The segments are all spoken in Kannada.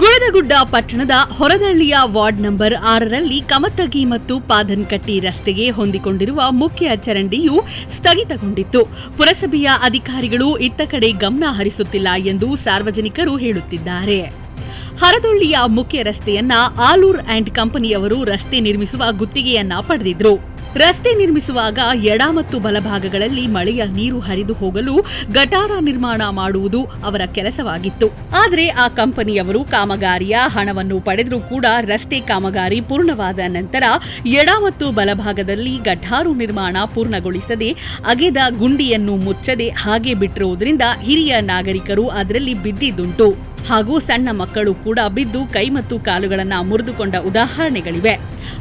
ಗುಳದಗುಡ್ಡ ಪಟ್ಟಣದ ಹೊರದಳ್ಳಿಯ ವಾರ್ಡ್ ನಂಬರ್ ಆರರಲ್ಲಿ ಕಮತಗಿ ಮತ್ತು ಪಾದನ್ಕಟ್ಟಿ ರಸ್ತೆಗೆ ಹೊಂದಿಕೊಂಡಿರುವ ಮುಖ್ಯ ಚರಂಡಿಯು ಸ್ಥಗಿತಗೊಂಡಿತ್ತು. ಪುರಸಭೆಯ ಅಧಿಕಾರಿಗಳು ಇತ್ತ ಕಡೆ ಗಮನ ಹರಿಸುತ್ತಿಲ್ಲ ಎಂದು ಸಾರ್ವಜನಿಕರು ಹೇಳುತ್ತಿದ್ದಾರೆ. ಹರದೊಳ್ಳಿಯ ಮುಖ್ಯ ರಸ್ತೆಯನ್ನ ಆಲೂರ್ ಅಂಡ್ ಕಂಪನಿಯವರು ರಸ್ತೆ ನಿರ್ಮಿಸುವ ಗುತ್ತಿಗೆಯನ್ನ ಪಡೆದಿದ್ರು. ರಸ್ತೆ ನಿರ್ಮಿಸುವಾಗ ಎಡ ಮತ್ತು ಬಲಭಾಗಗಳಲ್ಲಿ ಮಳೆಯ ನೀರು ಹರಿದು ಹೋಗಲು ಗಟಾರ ನಿರ್ಮಾಣ ಮಾಡುವುದು ಅವರ ಕೆಲಸವಾಗಿತ್ತು. ಆದರೆ ಆ ಕಂಪನಿಯವರು ಕಾಮಗಾರಿಯ ಹಣವನ್ನು ಪಡೆದರೂ ಕೂಡ ರಸ್ತೆ ಕಾಮಗಾರಿ ಪೂರ್ಣವಾದ ನಂತರ ಎಡ ಮತ್ತು ಬಲಭಾಗದಲ್ಲಿ ಗಟಾರು ನಿರ್ಮಾಣ ಪೂರ್ಣಗೊಳಿಸದೆ ಅಗೆದ ಗುಂಡಿಯನ್ನು ಮುಚ್ಚದೆ ಹಾಗೆ ಬಿಟ್ಟಿರುವುದರಿಂದ ಹಿರಿಯ ನಾಗರಿಕರು ಅದರಲ್ಲಿ ಬಿದ್ದಿದ್ದುಂಟು. ಹಾಗೂ ಸಣ್ಣ ಮಕ್ಕಳು ಕೂಡ ಬಿದ್ದು ಕೈ ಮತ್ತು ಕಾಲುಗಳನ್ನ ಮುರಿದುಕೊಂಡ ಉದಾಹರಣೆಗಳಿವೆ.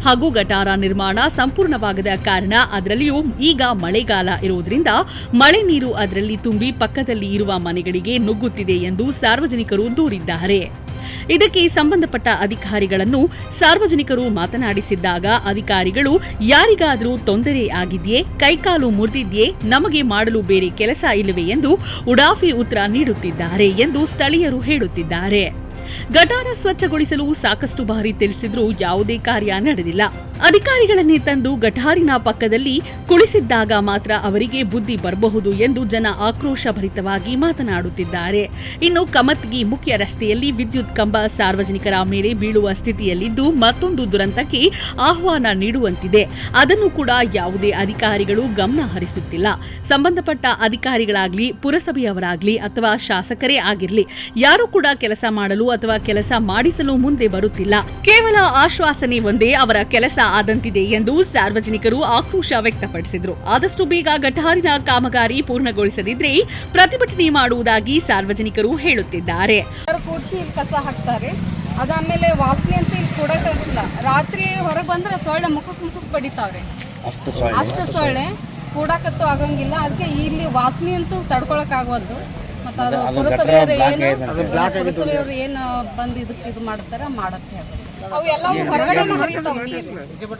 ಹಾಗೂ ಗಟಾರ ನಿರ್ಮಾಣ ಸಂಪೂರ್ಣವಾಗದ ಕಾರಣ ಅದರಲ್ಲಿಯೂ ಈಗ ಮಳೆಗಾಲ ಇರುವುದರಿಂದ ಮಳೆ ನೀರು ಅದರಲ್ಲಿ ತುಂಬಿ ಪಕ್ಕದಲ್ಲಿ ಇರುವ ಮನೆಗಳಿಗೆ ನುಗ್ಗುತ್ತಿದೆ ಎಂದು ಸಾರ್ವಜನಿಕರು ದೂರಿದ್ದಾರೆ. ಇದಕ್ಕೆ ಸಂಬಂಧಪಟ್ಟ ಅಧಿಕಾರಿಗಳನ್ನು ಸಾರ್ವಜನಿಕರು ಮಾತನಾಡಿಸಿದ್ದಾಗ ಅಧಿಕಾರಿಗಳು, ಯಾರಿಗಾದರೂ ತೊಂದರೆ ಆಗಿದೆಯೇ, ಕೈಕಾಲು ಮುರಿದಿದೆಯೇ, ನಮಗೆ ಮಾಡಲು ಬೇರೆ ಕೆಲಸ ಇಲ್ಲವೇ ಎಂದು ಉಡಾಫಿ ಉತ್ತರ ನೀಡುತ್ತಿದ್ದಾರೆ ಎಂದು ಸ್ಥಳೀಯರು ಹೇಳುತ್ತಿದ್ದಾರೆ. ಗಟಾರ ಸ್ವಚ್ಛಗೊಳಿಸಲು ಸಾಕಷ್ಟು ಬಾರಿ ತಿಳಿಸಿದ್ರೂ ಯಾವುದೇ ಕಾರ್ಯ ನಡೆದಿಲ್ಲ. ಅಧಿಕಾರಿಗಳನ್ನೇ ತಂದು ಗಟಾರಿನ ಪಕ್ಕದಲ್ಲಿ ಕುಳಿಸಿದ್ದಾಗ ಮಾತ್ರ ಅವರಿಗೆ ಬುದ್ಧಿ ಬರಬಹುದು ಎಂದು ಜನ ಆಕ್ರೋಶಭರಿತವಾಗಿ ಮಾತನಾಡುತ್ತಿದ್ದಾರೆ. ಇನ್ನು ಕಮತ್ಗಿ ಮುಖ್ಯ ರಸ್ತೆಯಲ್ಲಿ ವಿದ್ಯುತ್ ಕಂಬ ಸಾರ್ವಜನಿಕರ ಮೇಲೆ ಬೀಳುವ ಸ್ಥಿತಿಯಲ್ಲಿದ್ದು ಮತ್ತೊಂದು ದುರಂತಕ್ಕೆ ಆಹ್ವಾನ ನೀಡುವಂತಿದೆ. ಅದನ್ನು ಕೂಡ ಯಾವುದೇ ಅಧಿಕಾರಿಗಳು ಗಮನ ಹರಿಸುತ್ತಿಲ್ಲ. ಸಂಬಂಧಪಟ್ಟ ಅಧಿಕಾರಿಗಳಾಗ್ಲಿ, ಪುರಸಭೆಯವರಾಗ್ಲಿ ಅಥವಾ ಶಾಸಕರೇ ಆಗಿರಲಿ, ಯಾರು ಕೂಡ ಕೆಲಸ ಮಾಡಲು ಕೆಲಸ ಮಾಡಿಸಲು ಮುಂದೆ ಬರುತ್ತಿಲ್ಲ. ಕೇವಲ ಆಶ್ವಾಸನೆ ಒಂದೇ ಅವರ ಕೆಲಸ ಆದಂತಿದೆ ಎಂದು ಸಾರ್ವಜನಿಕರು ಆಕ್ರೋಶ ವ್ಯಕ್ತಪಡಿಸಿದರು. ಆದಷ್ಟು ಬೇಗ ಗಟಾರಿನ ಕಾಮಗಾರಿ ಪೂರ್ಣಗೊಳಿಸದಿದ್ರೆ ಪ್ರತಿಭಟನೆ ಮಾಡುವುದಾಗಿ ಸಾರ್ವಜನಿಕರು ಹೇಳುತ್ತಿದ್ದಾರೆ. ಕೂಡಿಸಿ ಕಸ ಹಾಕ್ತಾರೆ. ಅದಾದ್ಮೇಲೆ ವಾಸನೆ ಅಂತ ಇಲ್ಲಿ ಕೊಡೋಕ್ಕಾಗಿಲ್ಲ ರಾತ್ರಿ ಹೊರಗೆ ಬಂದ್ರೆ ಸೊಳ್ಳೆ ಮುಖಕ್ಕೆ ಮುಖಕ್ಕೆ ಬಡಿತಾವ್ರೆ. ಅಷ್ಟು ಸೊಳ್ಳೆ. ಕೂಡಾಕತ್ತು ಸೊಳ್ಳೆ. ಕೂಡಕತ್ತೂ ಆಗಂಗಿಲ್ಲ. ಅದಕ್ಕೆ ಇಲ್ಲಿ ವಾಸನೆ ಅಂತೂ ತಡ್ಕೊಳಕ್ ಆಗೋದು ಮತ್ತು ಅದು ಪುರಸಭೆಯವರು ಏನು ಪುರಸಭೆಯವರು ಏನು ಬಂದು ಇದಕ್ಕೆ ಇದು ಮಾಡ್ತಾರೆ ಮಾಡತ್ತೆ ಅವು ಎಲ್ಲ ಹೊರಗಡೆ ಹರಿತಾವ ನೀರು.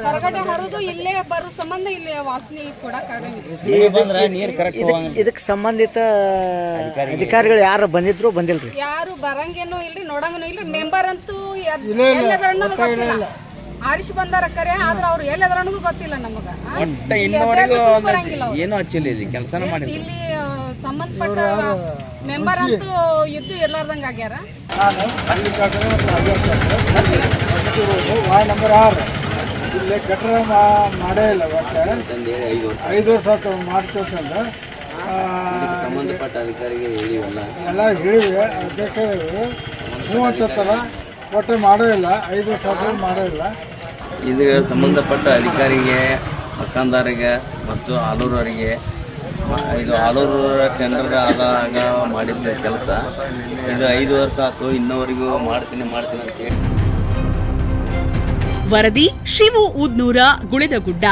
ಹೊರಗಡೆ ಹರಿದು ಇಲ್ಲೇ ಬರೋ ಸಂಬಂಧ ಇಲ್ಲಿ ವಾಸನೆ ಕೊಡಕ್ಕಾಗಂಗಿಲ್ಲ ಇದಕ್ಕೆ ಸಂಬಂಧಿತ ಅಧಿಕಾರಿಗಳು ಯಾರು ಬಂದಿದ್ರು ಬಂದಿಲ್ರಿ? ಯಾರು ಬರಂಗೇನು ಇಲ್ರಿ ನೋಡಂಗನು ಇಲ್ಲ ಮೆಂಬರ್ ಅಂತೂ ಎಲ್ಲದರ ಅನ್ನೋದು ಗೊತ್ತಿಲ್ಲ. ಆರಿಸಿ ಬಂದಾರ ಕರೆ ಆದ್ರೆ ಅವ್ರು ಎಲ್ಲದರ ಅನ್ನೋದು ಗೊತ್ತಿಲ್ಲ ನಮಗ. ಅವ್ರು. ಹಚ್ಚಿಲ್ಲ ಇಲ್ಲಿ ಕೆಲಸನ ಮಾಡಿಲ್ಲ. ಇಲ್ಲಿ ಸಂಬಂಧಪಟ್ಟ ಮೆಂಬರ್ ಅಂತೂ ಇದ್ದು ಇರ್ಲಾರ್ದಂಗ ಆಗ್ಯಾರ. ವಾರ್ಡ್ ನಂಬರ್ ಆರು. ಇಲ್ಲಿ ಕಟ್ಟಡ ಮಾಡೇ ಇಲ್ಲ ಒಟ್ಟು. ಐದು ವರ್ಷ ಆಯ್ತು ಮಾಡ್ತಂದ ಸಂಬಂಧಪಟ್ಟ ಅಧಿಕಾರಿಗೆ ಹೇಳಿವಲ್ಲ ಎಲ್ಲ ಹೇಳಿವೆ ಅಧ್ಯಕ್ಷರು ಹ್ಞೂ ಅಂತಾರ ಒಟ್ಟು ಮಾಡೇ ಇಲ್ಲ. ಐದು ವರ್ಷ ಆದ್ರೂ ಮಾಡೇ ಇಲ್ಲ. ಇದು ಸಂಬಂಧಪಟ್ಟ ಅಧಿಕಾರಿಗೆ ಮಕಾನ್ದಾರಿಗೆ ಮತ್ತು ಆಲೂರವರಿಗೆ ಇದು ಆಲೂರು ಟೆಂಡರ್ ಆದಾಗ ಮಾಡಿದ್ದ ಕೆಲಸ. ಇದು ಐದು ವರ್ಷ ಆಯ್ತು, ಇನ್ನವರೆಗೂ ಮಾಡ್ತೀನಿ ಮಾಡ್ತೀನಿ ಅಂತ ಹೇಳಿ. ವರದಿ ಶಿವು ಉದ್ನೂರ ಗುಳೆದಗುಡ್ಡ